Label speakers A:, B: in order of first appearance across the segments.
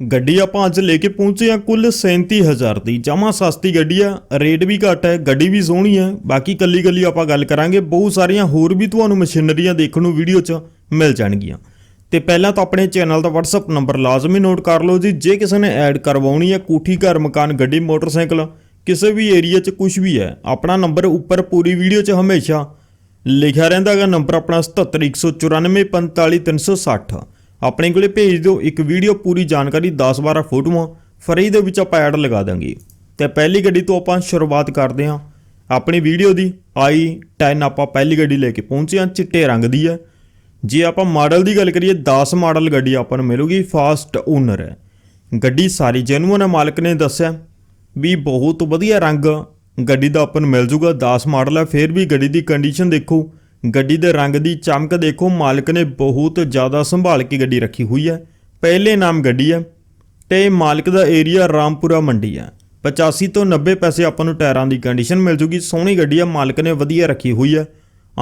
A: ਗੱਡੀ ਆਪਾਂ ਅੱਜ ਲੈ ਕੇ ਪਹੁੰਚੇ ਆ ਕੁੱਲ 37000 ਦੀ। ਜਮਾ ਸਸਤੀ ਗੱਡੀ ਆ, ਰੇਟ ਵੀ ਘੱਟ ਹੈ, ਗੱਡੀ ਵੀ ਸੋਹਣੀ ਹੈ। ਬਾਕੀ ਕੱਲੀ ਕੱਲੀ ਆਪਾਂ ਗੱਲ ਕਰਾਂਗੇ, ਬਹੁਤ ਸਾਰੀਆਂ ਹੋਰ ਵੀ ਤੁਹਾਨੂੰ ਮਸ਼ੀਨਰੀਆਂ ਦੇਖਣ ਨੂੰ ਵੀਡੀਓ 'ਚ ਮਿਲ ਜਾਣਗੀਆਂ। ਤੇ ਪਹਿਲਾਂ ਤਾਂ ਆਪਣੇ ਚੈਨਲ ਦਾ WhatsApp ਨੰਬਰ ਲਾਜ਼ਮੀ ਨੋਟ ਕਰ ਲਓ ਜੀ। ਜੇ ਕਿਸੇ ਨੇ ਐਡ ਕਰਵਾਉਣੀ ਹੈ ਕੋਠੀ, ਘਰ, ਮਕਾਨ, ਗੱਡੀ, ਮੋਟਰਸਾਈਕਲ, ਕਿਸੇ ਵੀ ਏਰੀਆ 'ਚ ਕੁਝ ਵੀ ਹੈ, ਆਪਣਾ ਨੰਬਰ ਉੱਪਰ ਪੂਰੀ ਵੀਡੀਓ 'ਚ ਹਮੇਸ਼ਾ ਲਿਖਿਆ ਰਹਿੰਦਾ ਹੈਗਾ। ਨੰਬਰ ਆਪਣਾ 7714945360 ਆਪਣੇ ਕੋਲੇ ਭੇਜ ਦਿਓ, ਇੱਕ ਵੀਡੀਓ ਪੂਰੀ ਜਾਣਕਾਰੀ 10-12 ਫੋਟੋਆਂ, ਫਰੀ ਦੇ ਵਿੱਚ ਆਪਾਂ ਐਡ ਲਗਾ ਦਾਂਗੇ। ਤੇ ਪਹਿਲੀ ਗੱਡੀ ਤੋਂ ਆਪਾਂ ਸ਼ੁਰੂਆਤ ਕਰਦੇ ਹਾਂ। ਆਪਣੀ ਵੀਡੀਓ ਦੀ ਆਈ 10 ਆਪਾਂ ਪਹਿਲੀ ਗੱਡੀ ਲੈ ਕੇ ਪਹੁੰਚੇ ਹਾਂ, ਚਿੱਟੇ ਰੰਗ ਦੀ ਹੈ। ਜੇ ਆਪਾਂ ਮਾਡਲ ਦੀ ਗੱਲ ਕਰੀਏ 10 ਮਾਡਲ ਗੱਡੀ ਆਪਾਂ ਨੂੰ ਮਿਲੂਗੀ ਫਾਸਟ ਓਨਰ ਹੈ। ਗੱਡੀ ਸਾਰੀ ਜੈਨੂਅਨ ਹੈ, ਮਾਲਕ ਨੇ ਦੱਸਿਆ। ਵੀ ਬਹੁਤ ਵਧੀਆ ਰੰਗ ਗੱਡੀ ਦਾ ਆਪਾਂ ਨੂੰ ਮਿਲ ਜੂਗਾ 10 ਮਾਡਲ ਹੈ, ਫਿਰ ਵੀ ਗੱਡੀ ਦੀ ਕੰਡੀਸ਼ਨ ਦੇਖੋ। ਗੱਡੀ ਦੇ ਰੰਗ ਦੀ ਚਮਕ ਦੇਖੋ, ਮਾਲਕ ਨੇ ਬਹੁਤ ਜ਼ਿਆਦਾ ਸੰਭਾਲ ਕੇ ਗੱਡੀ ਰੱਖੀ ਹੋਈ ਹੈ। ਪਹਿਲੇ ਨਾਮ ਗੱਡੀ ਹੈ ਤੇ ਮਾਲਕ ਦਾ ਏਰੀਆ ਰਾਮਪੁਰਾ ਮੰਡੀ ਹੈ। 85 ਤੋਂ 90 ਪੈਸੇ ਆਪਾਂ ਨੂੰ ਟਾਇਰਾਂ ਦੀ ਕੰਡੀਸ਼ਨ ਮਿਲ ਜੂਗੀ। ਸੋਹਣੀ ਗੱਡੀ ਆ ਮਾਲਕ ਨੇ ਵਧੀਆ ਰੱਖੀ ਹੋਈ ਹੈ।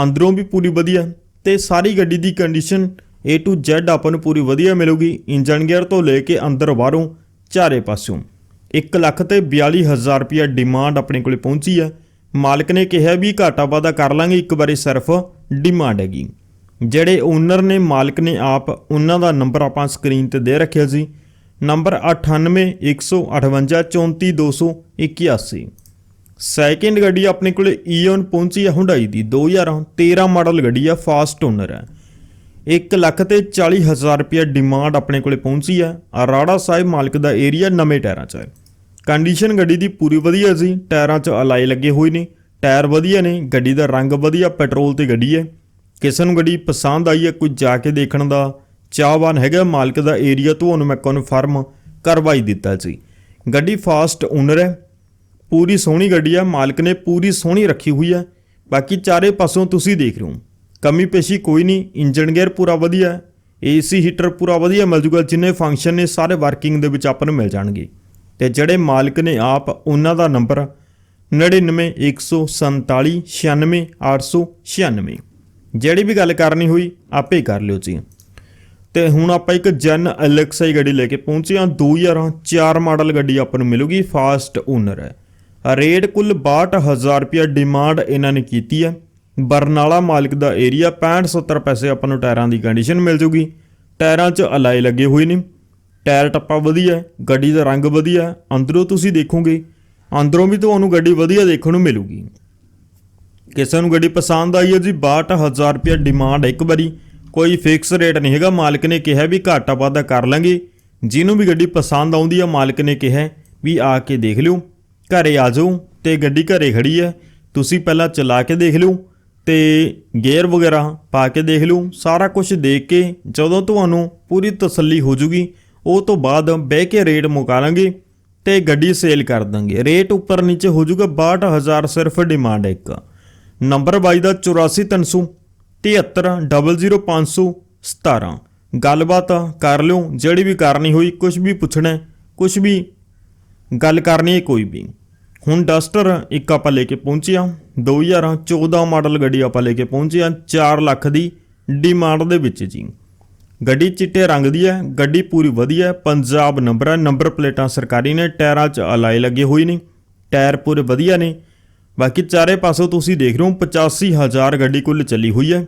A: ਅੰਦਰੋਂ ਵੀ ਪੂਰੀ ਵਧੀਆ ਹੈ ਤੇ ਸਾਰੀ ਗੱਡੀ ਦੀ ਕੰਡੀਸ਼ਨ A to Z ਆਪਾਂ ਨੂੰ ਪੂਰੀ ਵਧੀਆ ਮਿਲੂਗੀ। ਇੰਜਨ ਗੇਅਰ ਤੋਂ ਲੈ ਕੇ ਅੰਦਰ ਬਾਹਰੋਂ, ਚਾਰੇ ਪਾਸਿਓਂ। 1 ਲੱਖ ਤੇ 42000 ਰੁਪਇਆ ਡਿਮਾਂਡ ਆਪਣੇ ਕੋਲੇ ਪਹੁੰਚੀ ਹੈ। ਮਾਲਕ ਨੇ ਕਿਹਾ ਵੀ ਘਾਟਾ ਵਾਧਾ ਕਰ ਲਾਂਗੇ, ਇੱਕ ਵਾਰੀ ਸਿਰਫ ਡਿਮਾਂਡ ਹੈਗੀ। ਜਿਹੜੇ ਓਨਰ ਨੇ, ਮਾਲਕ ਨੇ ਆਪ ਉਹਨਾਂ ਦਾ ਨੰਬਰ ਆਪਾਂ ਸਕਰੀਨ ਤੇ ਦੇ ਰੱਖਿਆ ਸੀ। ਨੰਬਰ 9815834281 ਸੈਕਿੰਡ ਗੱਡੀ ਆਪਣੇ ਕੋਲੇ ਈਓਨ ਪਹੁੰਚੀ ਹੈ ਹੁੰਡਾਈ ਦੀ 2013 ਮਾਡਲ ਗੱਡੀ ਆ ਫਾਸਟ ਓਨਰ ਹੈ। 1 ਲੱਖ ਤੇ 40 ਹਜ਼ਾਰ ਰੁਪਏ ਡਿਮਾਂਡ ਆਪਣੇ ਕੋਲੇ ਪਹੁੰਚੀ ਹੈ। ਰਾੜਾ ਸਾਹਿਬ ਮਾਲਕ ਦਾ ਏਰੀਆ ਨਵੇਂ ਟਾਇਰਾਂ 'ਚ ਹੈ। ਕੰਡੀਸ਼ਨ ਗੱਡੀ ਦੀ ਪੂਰੀ ਵਧੀਆ ਸੀ, ਟਾਇਰਾਂ 'ਚ ਅਲਾਈ ਲੱਗੇ ਹੋਏ ਨੇ, ਟਾਇਰ ਵਧੀਆ ਨੇ, ਗੱਡੀ ਦਾ ਰੰਗ ਵਧੀਆ, ਪੈਟਰੋਲ ਤੇ ਗੱਡੀ ਹੈ। ਕਿਸੇ ਨੂੰ ਗੱਡੀ ਪਸੰਦ ਆਈ ਹੈ ਕੋਈ ਜਾ ਕੇ ਦੇਖਣ ਦਾ, ਚਾਹਵਾਨ ਹੈਗਾ ਮਾਲਕ ਦਾ ਏਰੀਆ ਤੁਹਾਨੂੰ ਮੈਂ ਕਨਫਰਮ ਕਰਵਾਈ ਦਿੱਤਾ ਸੀ। ਗੱਡੀ ਫਾਸਟ ਓਨਰ ਹੈ, ਪੂਰੀ ਸੋਹਣੀ ਗੱਡੀ ਹੈ, ਮਾਲਕ ਨੇ ਪੂਰੀ ਸੋਹਣੀ ਰੱਖੀ ਹੋਈ ਹੈ। ਬਾਕੀ ਚਾਰੇ ਪਾਸੋਂ ਤੁਸੀਂ ਦੇਖ ਰਹੇ ਹੋ, ਕਮੀ ਪੇਸ਼ੀ ਕੋਈ ਨਹੀਂ ਇੰਜਨ ਗੇਅਰ ਪੂਰਾ ਵਧੀਆ ਹੈ ਏਸੀ ਹੀਟਰ ਪੂਰਾ ਵਧੀਆ ਮਿਲ ਜੂਗਾ, ਜਿੰਨੇ ਫੰਕਸ਼ਨ ਨੇ, ਸਾਰੇ ਵਰਕਿੰਗ ਦੇ ਵਿੱਚ ਆਪਾਂ ਨੂੰ ਮਿਲ ਜਾਣਗੇ। ਤੇ ਜਿਹੜੇ ਮਾਲਕ ਨੇ ਆਪ ਉਹਨਾਂ ਦਾ ਨੰਬਰ 9914496896 ਜਿਹੜੀ ਵੀ ਗੱਲ ਕਰਨੀ ਹੋਈ, ਆਪੇ ਕਰ ਲਿਓ ਜੀ। ਤੇ ਹੁਣ ਆਪਾਂ ਇੱਕ ਜਨ ਐਲਐਕਸਆਈ ਗੱਡੀ ਲੈ ਕੇ ਪਹੁੰਚੇ ਹਾਂ। 2004 ਮਾਡਲ ਗੱਡੀ ਆਪਾਂ ਨੂੰ ਮਿਲੂਗੀ, ਫਾਸਟ ਓਨਰ ਹੈ। ਰੇਟ ਕੁੱਲ 62000 ਰੁਪਏ ਡਿਮਾਂਡ ਇਹਨਾਂ ਨੇ ਕੀਤੀ ਹੈ। ਬਰਨਾਲਾ ਮਾਲਕ ਦਾ ਏਰੀਆ 65 70 ਪੈਸੇ ਆਪਾਂ ਨੂੰ ਟਾਇਰਾਂ ਦੀ ਕੰਡੀਸ਼ਨ ਮਿਲ ਜੂਗੀ। ਟਾਇਰਾਂ 'ਚ ਅਲਾਈ ਲੱਗੇ ਹੋਏ ਨੇ। ਟਾਇਰ ਟੱਪਾ ਵਧੀਆ, ਗੱਡੀ ਦਾ ਰੰਗ ਵਧੀਆ, ਅੰਦਰੋਂ ਤੁਸੀਂ ਦੇਖੋਗੇ, ਅੰਦਰੋਂ ਵੀ ਤੁਹਾਨੂੰ ਗੱਡੀ ਵਧੀਆ ਦੇਖਣ ਨੂੰ ਮਿਲੂਗੀ। ਕਿਸੇ ਨੂੰ ਗੱਡੀ ਪਸੰਦ ਆਈ ਹੈ ਜੀ 62000 ਰੁਪਏ ਡਿਮਾਂਡ ਇੱਕ ਵਾਰੀ। ਕੋਈ ਫਿਕਸ ਰੇਟ ਨਹੀਂ ਹੈਗਾ, ਮਾਲਕ ਨੇ ਕਿਹਾ ਵੀ ਘਾਟਾ ਵਾਧਾ ਕਰ ਲਾਂਗੇ। ਜਿਹਨੂੰ ਵੀ ਗੱਡੀ ਪਸੰਦ ਆਉਂਦੀ ਆ, ਮਾਲਕ ਨੇ ਕਿਹਾ ਵੀ ਆ ਕੇ ਦੇਖ ਲਿਓ। ਘਰੇ ਆ ਜਾਓ ਤੇ ਗੱਡੀ ਘਰੇ ਖੜੀ ਹੈ, ਤੁਸੀਂ ਪਹਿਲਾਂ ਚਲਾ ਕੇ ਦੇਖ ਲਿਓ ਤੇ ਗੇਅਰ ਵਗੈਰਾ ਪਾ ਕੇ ਦੇਖ ਲਿਓ। ਸਾਰਾ ਕੁਝ ਦੇਖ ਕੇ ਜਦੋਂ ਤੁਹਾਨੂੰ ਪੂਰੀ ਤਸੱਲੀ ਹੋ ਜੂਗੀ ਉਹ ਤੋਂ ਬਾਅਦ ਬਹਿ ਕੇ ਰੇਟ ਮੁਕਾ ਲਾਂਗੇ ਤੇ ਗੱਡੀ ਸੇਲ ਕਰ ਦਾਂਗੇ। ਰੇਟ ਉੱਪਰ ਨੀਚੇ ਹੋ ਜਾਊਗਾ 62000 ਸਿਰਫ ਡਿਮਾਂਡ ਹੈ ਇੱਕ। ਨੰਬਰ 22 ਦਾ 84300 7300517 ਗੱਲਬਾਤ ਕਰ ਲਿਓ, ਜਿਹੜੀ ਵੀ ਕਰਨੀ ਹੋਈ ਕੁਝ ਵੀ ਪੁੱਛਣਾ ਕੁਝ ਵੀ ਗੱਲ ਕਰਨੀ ਹੈ, ਕੋਈ ਵੀ। ਹੁਣ ਡਸਟਰ ਇੱਕ ਆਪਾਂ ਲੈ ਕੇ ਪਹੁੰਚੇ ਹਾਂ 2014 ਮਾਡਲ ਗੱਡੀ ਆਪਾਂ ਲੈ ਕੇ ਪਹੁੰਚੇ ਹਾਂ 4 ਲੱਖ ਦੀ ਡਿਮਾਂਡ ਦੇ ਵਿੱਚ ਜੀ। ਗੱਡੀ ਚਿੱਟੇ ਰੰਗ ਦੀ ਹੈ, ਗੱਡੀ ਪੂਰੀ ਵਧੀਆ ਪੰਜਾਬ ਨੰਬਰ ਹੈ ਨੰਬਰ ਪਲੇਟਾਂ ਸਰਕਾਰੀ ਨੇ, ਟਾਇਰਾਂ 'ਚ ਅਲਾਈ ਲੱਗੇ ਹੋਏ ਨੇ, ਟਾਇਰ ਪੂਰੇ ਵਧੀਆ ਨੇ। ਬਾਕੀ ਚਾਰੇ ਪਾਸੋਂ ਤੁਸੀਂ ਦੇਖ ਰਹੇ ਹੋ 85000 ਗੱਡੀ ਕੁੱਲ ਚੱਲੀ ਹੋਈ ਹੈ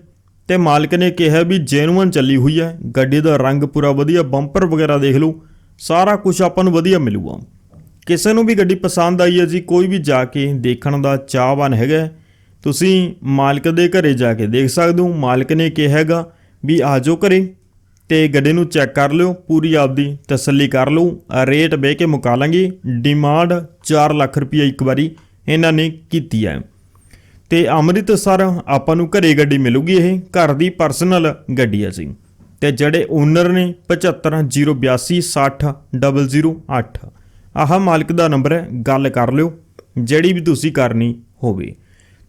A: ਤੇ ਮਾਲਕ ਨੇ ਕਿਹਾ ਵੀ ਜੈਨੂਅਨ ਚੱਲੀ ਹੋਈ ਹੈ, ਗੱਡੀ ਦਾ ਰੰਗ ਪੂਰਾ ਵਧੀਆ ਬੰਪਰ ਵਗੈਰਾ ਦੇਖ ਲਓ, ਸਾਰਾ ਕੁਝ ਆਪਾਂ ਨੂੰ ਵਧੀਆ ਮਿਲੂਗਾ। ਕਿਸੇ ਨੂੰ ਵੀ ਗੱਡੀ ਪਸੰਦ ਆਈ ਹੈ ਜੀ, ਕੋਈ ਵੀ ਜਾ ਕੇ ਦੇਖਣ ਦਾ ਚਾਹਵਾਨ ਹੈਗਾ ਤੁਸੀਂ ਮਾਲਕ ਦੇ ਘਰੇ ਜਾ ਕੇ ਦੇਖ ਸਕਦੇ ਹੋ, ਮਾਲਕ ਨੇ ਕਿਹਾ ਹੈਗਾ ਵੀ ਆ ਜਾਓ ਘਰੇ। ਤੇ ਗੱਡੇ ਨੂੰ ਚੈੱਕ ਕਰ ਲਿਓ, ਪੂਰੀ ਆਪਦੀ ਤਸੱਲੀ ਕਰ ਲਓ। ਰੇਟ ਬਹਿ ਕੇ ਮੁਕਾ ਲਾਂਗੇ। ਡਿਮਾਂਡ 4 ਲੱਖ ਰੁਪਏ ਇੱਕ ਵਾਰੀ ਇਹਨਾਂ ਨੇ ਕੀਤੀ ਹੈ। ਤੇ ਅੰਮ੍ਰਿਤਸਰ ਆਪਾਂ ਨੂੰ ਘਰੇ ਗੱਡੀ ਮਿਲੂਗੀ ਇਹ, ਘਰ ਦੀ ਪਰਸਨਲ ਗੱਡੀ ਹੈ ਜੀ। ਤੇ ਜਿਹੜੇ ਓਨਰ ਨੇ 7508860008 ਆਹ ਮਾਲਕ ਦਾ ਨੰਬਰ ਹੈ, ਗੱਲ ਕਰ ਲਿਓ, ਜਿਹੜੀ ਵੀ ਤੁਸੀਂ ਕਰਨੀ ਹੋਵੇ।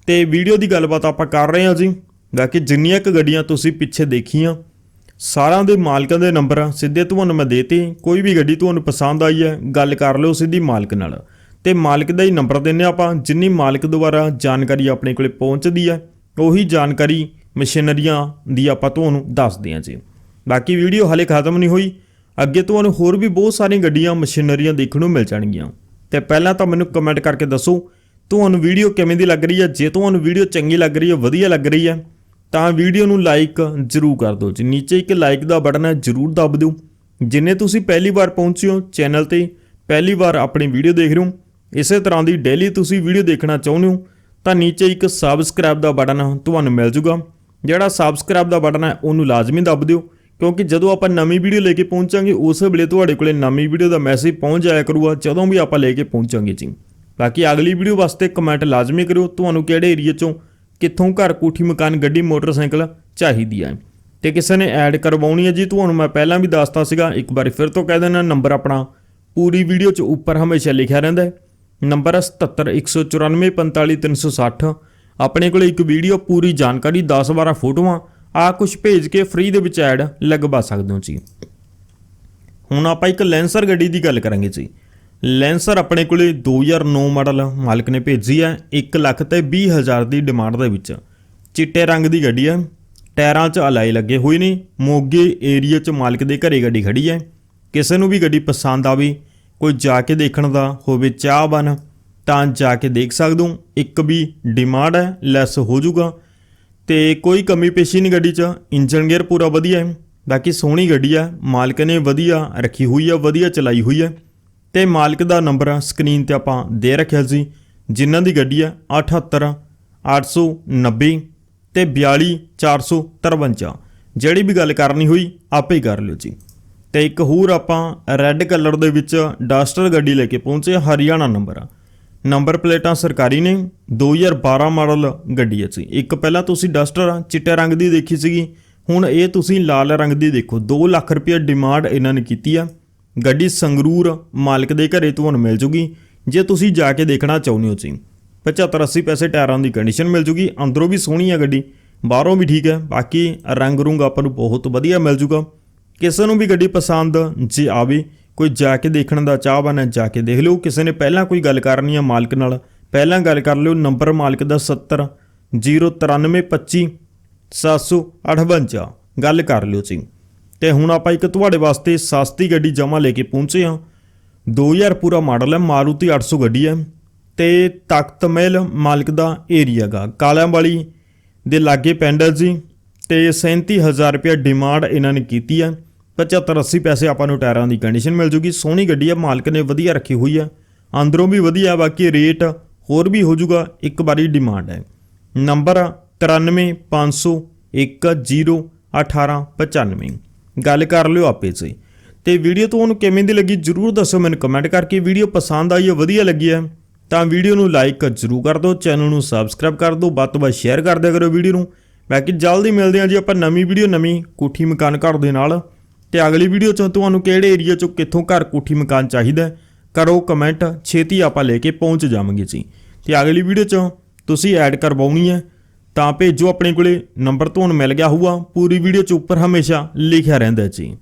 A: ਤੇ ਵੀਡੀਓ ਦੀ ਗੱਲਬਾਤ ਆਪਾਂ ਕਰ ਰਹੇ ਹਾਂ ਜੀ। ਬਾਕੀ ਜਿੰਨੀਆਂ ਕੁ ਗੱਡੀਆਂ ਤੁਸੀਂ ਪਿੱਛੇ ਦੇਖੀਆਂ ਸਾਰਿਆਂ ਦੇ ਮਾਲਕਾਂ ਦੇ ਨੰਬਰ ਸਿੱਧੇ ਤੁਹਾਨੂੰ ਮੈਂ ਦੇਤੇ, ਕੋਈ ਵੀ ਗੱਡੀ ਤੁਹਾਨੂੰ ਪਸੰਦ ਆਈ ਹੈ, ਗੱਲ ਕਰ ਲਿਓ ਸਿੱਧੀ ਮਾਲਕ ਨਾਲ। ਤੇ ਮਾਲਕ ਦਾ ਹੀ ਨੰਬਰ ਦਿੰਨੇ ਆਪਾਂ, ਜਿੰਨੀ ਮਾਲਕ ਦੁਆਰਾ ਜਾਣਕਾਰੀ ਆਪਣੇ ਕੋਲੇ ਪਹੁੰਚਦੀ ਹੈ, ਉਹੀ ਜਾਣਕਾਰੀ ਮਸ਼ੀਨਰੀਆਂ ਦੀ ਆਪਾਂ ਤੁਹਾਨੂੰ ਦੱਸਦੇ ਹਾਂ ਜੀ। ਬਾਕੀ ਵੀਡੀਓ ਹਲੇ ਖਤਮ ਨਹੀਂ ਹੋਈ, ਅੱਗੇ ਤੁਹਾਨੂੰ ਹੋਰ ਵੀ ਬਹੁਤ ਸਾਰੀਆਂ ਗੱਡੀਆਂ ਮਸ਼ੀਨਰੀਆਂ ਦੇਖਣ ਨੂੰ ਮਿਲ ਜਾਣਗੀਆਂ। ਤੇ ਪਹਿਲਾਂ ਤਾਂ ਮੈਨੂੰ ਕਮੈਂਟ ਕਰਕੇ ਦੱਸੋ, ਤੁਹਾਨੂੰ ਵੀਡੀਓ ਕਿਵੇਂ ਦੀ ਲੱਗ ਰਹੀ ਹੈ? ਜੇ ਤੁਹਾਨੂੰ ਵੀਡੀਓ ਚੰਗੀ ਲੱਗ ਰਹੀ ਹੈ, ਵਧੀਆ ਲੱਗ ਰਹੀ ਹੈ ਤਾਂ ਵੀਡੀਓ ਨੂੰ ਲਾਈਕ ਜ਼ਰੂਰ ਕਰ ਦਿਓ ਜੀ। ਨੀਚੇ ਇੱਕ ਲਾਈਕ ਦਾ ਬਟਨ ਹੈ, ਜ਼ਰੂਰ ਦਬ ਦਿਓ। ਜਿੰਨੇ ਤੁਸੀਂ ਪਹਿਲੀ ਵਾਰ ਪਹੁੰਚੇ ਹੋ ਚੈਨਲ ਤੇ, ਪਹਿਲੀ ਵਾਰ ਆਪਣੀ ਵੀਡੀਓ ਦੇਖ ਰਹੇ ਹੋ, ਇਸੇ ਤਰ੍ਹਾਂ ਦੀ ਡੇਲੀ ਤੁਸੀਂ ਵੀਡੀਓ ਦੇਖਣਾ ਚਾਹੁੰਦੇ ਹੋ, ਤਾਂ ਨੀਚੇ ਇੱਕ ਸਬਸਕ੍ਰਾਈਬ ਦਾ ਬਟਨ ਤੁਹਾਨੂੰ ਮਿਲ ਜੂਗਾ। ਜਿਹੜਾ ਸਬਸਕ੍ਰਾਈਬ ਦਾ ਬਟਨ ਹੈ, ਉਹਨੂੰ ਲਾਜ਼ਮੀ ਦਬ ਦਿਓ, ਕਿਉਂਕਿ ਜਦੋਂ ਆਪਾਂ ਨਵੀਂ ਵੀਡੀਓ ਲੈ ਕੇ ਪਹੁੰਚਾਂਗੇ, ਉਸੇ ਵੇਲੇ ਤੁਹਾਡੇ ਕੋਲੇ ਨਵੀਂ ਵੀਡੀਓ ਦਾ ਮੈਸੇਜ ਪਹੁੰਚ ਜਾਇਆ ਕਰੂਗਾ, ਜਦੋਂ ਵੀ ਆਪਾਂ ਲੈ ਕੇ ਪਹੁੰਚਾਂਗੇ ਜੀ। ਬਾਕੀ ਅਗਲੀ ਵੀਡੀਓ ਵਾਸਤੇ ਕਮੈਂਟ ਲਾਜ਼ਮੀ ਕਰਿਓ, ਤੁਹਾਨੂੰ ਕਿਹੜੇ ਏਰੀਆ ਚੋਂ ਕਿੱਥੋਂ ਘਰ ਕੋਠੀ ਮਕਾਨ, ਗੱਡੀ, ਮੋਟਰਸਾਈਕਲ ਚਾਹੀਦੀ ਹੈ ਤੇ ਕਿਸੇ ਨੇ ਐਡ ਕਰਵਾਉਣੀ ਹੈ ਜੀ, ਤੁਹਾਨੂੰ ਮੈਂ ਪਹਿਲਾਂ ਵੀ ਦੱਸਤਾ ਸੀਗਾ। ਇੱਕ ਵਾਰੀ ਫਿਰ ਤੋਂ ਕਹਿ ਦੇਣਾ ਨੰਬਰ ਆਪਣਾ ਪੂਰੀ ਵੀਡੀਓ 'ਚ ਉੱਪਰ ਹਮੇਸ਼ਾ ਲਿਖਿਆ ਰਹਿੰਦਾ ਹੈ। ਨੰਬਰ ਹੈ 7714945360 ਆਪਣੇ ਕੋਲ ਇੱਕ ਵੀਡੀਓ, ਪੂਰੀ ਜਾਣਕਾਰੀ 10-12 ਫੋਟੋਆਂ, ਆ ਕੁਝ ਭੇਜ ਕੇ ਫ੍ਰੀ ਦੇ ਵਿੱਚ ਐਡ ਲਗਵਾ ਸਕਦੇ ਹੋ ਜੀ। ਹੁਣ ਆਪਾਂ ਇੱਕ ਲੈਂਸਰ ਗੱਡੀ ਦੀ ਗੱਲ ਕਰਾਂਗੇ ਜੀ। ਲੈਂਸਰ ਆਪਣੇ ਕੋਲੇ 2009 ਮਾਡਲ ਮਾਲਕ ਨੇ ਭੇਜੀ ਹੈ 1 ਲੱਖ ਤੇ 20 ਹਜ਼ਾਰ ਦੀ ਡਿਮਾਂਡ ਦੇ ਵਿੱਚ। ਚਿੱਟੇ ਰੰਗ ਦੀ ਗੱਡੀ ਹੈ, ਟਾਇਰਾਂ 'ਚ ਅਲਾਈ ਲੱਗੇ ਹੋਏ ਨੇ, ਮੋਗੇ ਏਰੀਆ 'ਚ ਮਾਲਕ ਦੇ ਘਰੇ ਗੱਡੀ ਖੜੀ ਹੈ। ਕਿਸੇ ਨੂੰ ਵੀ ਗੱਡੀ ਪਸੰਦ ਆਵੇ, ਕੋਈ ਜਾ ਕੇ ਦੇਖਣ ਦਾ ਹੋਵੇ ਚਾਹ ਬਣ ਤਾਂ ਜਾ ਕੇ ਦੇਖ ਸਕਦੇ ਹੋ। ਇੱਕ ਵੀ ਡਿਮਾਂਡ ਹੈ, ਲੈਸ ਹੋ ਜਾਊਗਾ। ਤੇ ਕੋਈ ਕਮੀ ਪੇਸ਼ੀ ਨਹੀਂ ਗੱਡੀ 'ਚ ਇੰਜਨ ਗੇਅਰ ਪੂਰਾ ਵਧੀਆ ਹੈ। ਬਾਕੀ ਸੋਹਣੀ ਗੱਡੀ ਹੈ, ਮਾਲਕ ਨੇ ਵਧੀਆ ਰੱਖੀ ਹੋਈ ਹੈ, ਵਧੀਆ ਚਲਾਈ ਹੋਈ ਹੈ। ਤੇ ਮਾਲਕ ਦਾ ਨੰਬਰ ਸਕਰੀਨ ਤੇ ਆਪਾਂ ਦੇ ਰੱਖਿਆ ਸੀ, ਜਿਨ੍ਹਾਂ ਦੀ ਗੱਡੀ ਹੈ 78 890 ਤੇ 42453 ਜਿਹੜੀ ਵੀ ਗੱਲ ਕਰਨੀ ਹੋਈ, ਆਪੇ ਹੀ ਕਰ ਲਿਓ ਜੀ। ਤੇ ਇੱਕ ਹੋਰ ਆਪਾਂ ਰੈੱਡ ਕਲਰ ਦੇ ਵਿੱਚ ਡਸਟਰ ਗੱਡੀ ਲੈ ਕੇ ਪਹੁੰਚੇ, ਹਰਿਆਣਾ ਨੰਬਰ। ਆ ਨੰਬਰ ਪਲੇਟਾਂ ਸਰਕਾਰੀ ਨੇ 2012 ਮਾਡਲ ਗੱਡੀ ਹੈ ਜੀ। ਇੱਕ ਪਹਿਲਾਂ ਤੁਸੀਂ ਡਸਟਰ ਚਿੱਟੇ ਰੰਗ ਦੀ ਦੇਖੀ ਸੀਗੀ, ਹੁਣ ਇਹ ਤੁਸੀਂ ਲਾਲ ਰੰਗ ਦੀ ਦੇਖੋ। 2 ਲੱਖ ਰੁਪਏ ਡਿਮਾਂਡ ਇਹਨਾਂ ਨੇ ਕੀਤੀ ਆ। ਗੱਡੀ ਸੰਗਰੂਰ ਮਾਲਕ ਦੇ ਘਰੇ ਤੁਹਾਨੂੰ ਮਿਲ ਜੂਗੀ। ਜੇ ਤੁਸੀਂ ਜਾ ਕੇ ਦੇਖਣਾ ਚਾਹੁੰਦੇ ਹੋ ਜੀ 75 80 ਪੈਸੇ ਟਾਇਰਾਂ ਦੀ ਕੰਡੀਸ਼ਨ ਮਿਲ ਜੂਗੀ, ਅੰਦਰੋਂ ਵੀ ਸੋਹਣੀ ਆ ਗੱਡੀ, ਬਾਹਰੋਂ ਵੀ ਠੀਕ ਹੈ, ਬਾਕੀ ਰੰਗ ਰੁੰਗ ਆਪਾਂ ਨੂੰ ਬਹੁਤ ਵਧੀਆ ਮਿਲ ਜੂਗਾ। ਕਿਸੇ ਨੂੰ ਵੀ ਗੱਡੀ ਪਸੰਦ ਜੇ ਆਵੇ, ਕੋਈ ਜਾ ਕੇ ਦੇਖਣ ਦਾ ਚਾਹਵਾਨ ਹੈ, ਜਾ ਕੇ ਦੇਖ ਲਿਓ। ਕਿਸੇ ਨੇ ਪਹਿਲਾਂ ਕੋਈ ਗੱਲ ਕਰਨੀ ਹੈ ਮਾਲਕ ਨਾਲ, ਪਹਿਲਾਂ ਗੱਲ ਕਰ ਲਿਓ, ਨੰਬਰ ਮਾਲਕ ਦਾ 70 09325 758 ਗੱਲ ਕਰ ਲਿਓ ਜੀ। ਤੇ ਹੁਣ ਆਪਾਂ ਇੱਕ ਤੁਹਾਡੇ ਵਾਸਤੇ ਸਸਤੀ ਗੱਡੀ ਜਮਾ ਲੈ ਕੇ ਪਹੁੰਚੇ ਹਾਂ। 2000 ਪੂਰਾ ਮਾਡਲ ਹੈ, ਮਾਰੂਤੀ 800 ਗੱਡੀ ਹੈ ਤੇ ਤਖਤ ਮਾਲਕ ਦਾ ਏਰੀਆ ਗਾ ਕਾਲਿਆਂ ਵਾਲੀ ਦੇ ਲਾਗੇ ਪਿੰਡ ਹੈ ਜੀ ਤੇ 37000 ਰੁਪਏ ਡਿਮਾਂਡ ਇਹਨਾਂ ਨੇ ਕੀਤੀ ਹੈ। 75 80 ਪੈਸੇ ਆਪਾਂ ਨੂੰ ਟਾਇਰਾਂ ਦੀ ਕੰਡੀਸ਼ਨ ਮਿਲ ਜੂਗੀ। ਸੋਹਣੀ ਗੱਡੀ ਹੈ, ਮਾਲਕ ਨੇ ਵਧੀਆ ਰੱਖੀ ਹੋਈ ਹੈ। ਅੰਦਰੋਂ ਵੀ ਵਧੀਆ ਬਾਕੀ ਰੇਟ ਹੋਰ ਵੀ ਹੋ ਜੂਗਾ, ਇੱਕ ਵਾਰੀ ਡਿਮਾਂਡ ਹੈ। ਨੰਬਰ 9350101895 ਗੱਲ ਕਰ ਲਿਓ ਆਪੇ ਜੀ ਤੇ ਵੀਡੀਓ ਤੁਹਾਨੂੰ ਕਿਵੇਂ ਦੀ ਲੱਗੀ ਜਰੂਰ ਦੱਸੋ ਮੈਨੂੰ ਕਮੈਂਟ ਕਰਕੇ। ਵੀਡੀਓ ਪਸੰਦ ਆਈ ਹੈ, ਵਧੀਆ ਲੱਗੀ ਹੈ, ਤਾਂ ਵੀਡੀਓ ਨੂੰ ਲਾਈਕ ਜ਼ਰੂਰ ਕਰ ਦਿਓ ਚੈਨਲ ਨੂੰ ਸਬਸਕ੍ਰਾਈਬ ਕਰ ਦਿਓ, ਵੱਧ ਤੋਂ ਵੱਧ ਸ਼ੇਅਰ ਕਰ ਦਿਆ ਕਰੋ ਵੀਡੀਓ ਨੂੰ। ਬਾਕੀ ਜਲਦੀ ਮਿਲਦੇ ਹਾਂ ਜੀ ਆਪਾਂ ਨਵੀਂ ਵੀਡੀਓ ਨਵੀਂ ਕੋਠੀ ਮਕਾਨ ਘਰ ਦੇ ਨਾਲ। ਤੇ ਅਗਲੀ ਵੀਡੀਓ 'ਚ ਤੁਹਾਨੂੰ ਕਿਹੜੇ ਏਰੀਆ 'ਚੋਂ ਕਿੱਥੋਂ ਘਰ ਕੋਠੀ ਮਕਾਨ ਚਾਹੀਦਾ ਕਰੋ ਕਮੈਂਟ ਛੇਤੀ ਆਪਾਂ ਲੈ ਕੇ ਪਹੁੰਚ ਜਾਵਾਂਗੇ ਜੀ। ਤੇ ਅਗਲੀ ਵੀਡੀਓ 'ਚ ਤੁਸੀਂ ਐਡ ਕਰਵਾਉਣੀ ਹੈ ਤਾਂ ਭੇਜੋ ਆਪਣੇ ਕੋਲੇ ਨੰਬਰ ਤੁਹਾਨੂੰ ਮਿਲ ਗਿਆ ਹੋਊਗਾ। ਪੂਰੀ ਵੀਡੀਓ 'ਚ ਉੱਪਰ ਹਮੇਸ਼ਾ ਲਿਖਿਆ ਰਹਿੰਦਾ ਜੀ।